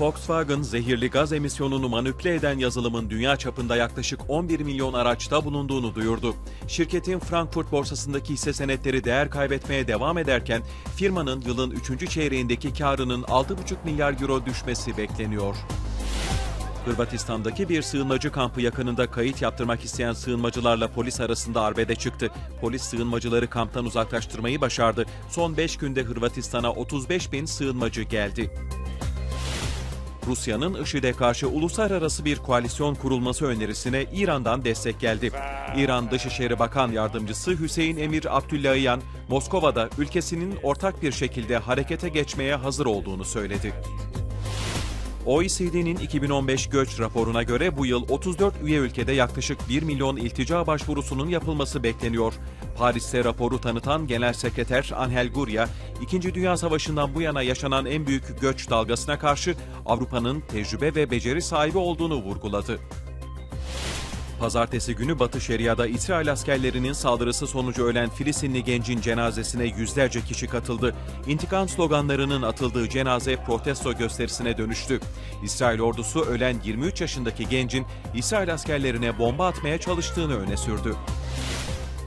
Volkswagen zehirli gaz emisyonunu manipüle eden yazılımın dünya çapında yaklaşık 11 milyon araçta bulunduğunu duyurdu. Şirketin Frankfurt borsasındaki hisse senetleri değer kaybetmeye devam ederken firmanın yılın 3. çeyreğindeki karının 6,5 milyar euro düşmesi bekleniyor. Hırvatistan'daki bir sığınmacı kampı yakınında kayıt yaptırmak isteyen sığınmacılarla polis arasında arbede çıktı. Polis sığınmacıları kamptan uzaklaştırmayı başardı. Son 5 günde Hırvatistan'a 35 bin sığınmacı geldi. Rusya'nın IŞİD'e karşı uluslararası bir koalisyon kurulması önerisine İran'dan destek geldi. İran Dışişleri Bakan Yardımcısı Hüseyin Emir Abdullahiyan, Moskova'da ülkesinin ortak bir şekilde harekete geçmeye hazır olduğunu söyledi. OECD'nin 2015 göç raporuna göre bu yıl 34 üye ülkede yaklaşık 1 milyon iltica başvurusunun yapılması bekleniyor. Paris'te raporu tanıtan Genel Sekreter Angel Gurria, İkinci Dünya Savaşı'ndan bu yana yaşanan en büyük göç dalgasına karşı Avrupa'nın tecrübe ve beceri sahibi olduğunu vurguladı. Pazartesi günü Batı Şeria'da İsrail askerlerinin saldırısı sonucu ölen Filistinli gencin cenazesine yüzlerce kişi katıldı. İntikam sloganlarının atıldığı cenaze protesto gösterisine dönüştü. İsrail ordusu ölen 23 yaşındaki gencin İsrail askerlerine bomba atmaya çalıştığını öne sürdü.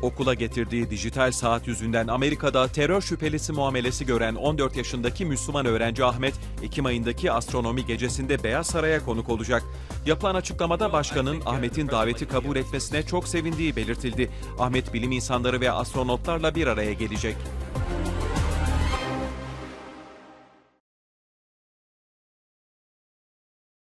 Okula getirdiği dijital saat yüzünden Amerika'da terör şüphelisi muamelesi gören 14 yaşındaki Müslüman öğrenci Ahmet, Ekim ayındaki astronomi gecesinde Beyaz Saray'a konuk olacak. Yapılan açıklamada başkanın Ahmet'in daveti kabul etmesine çok sevindiği belirtildi. Ahmet bilim insanları ve astronotlarla bir araya gelecek.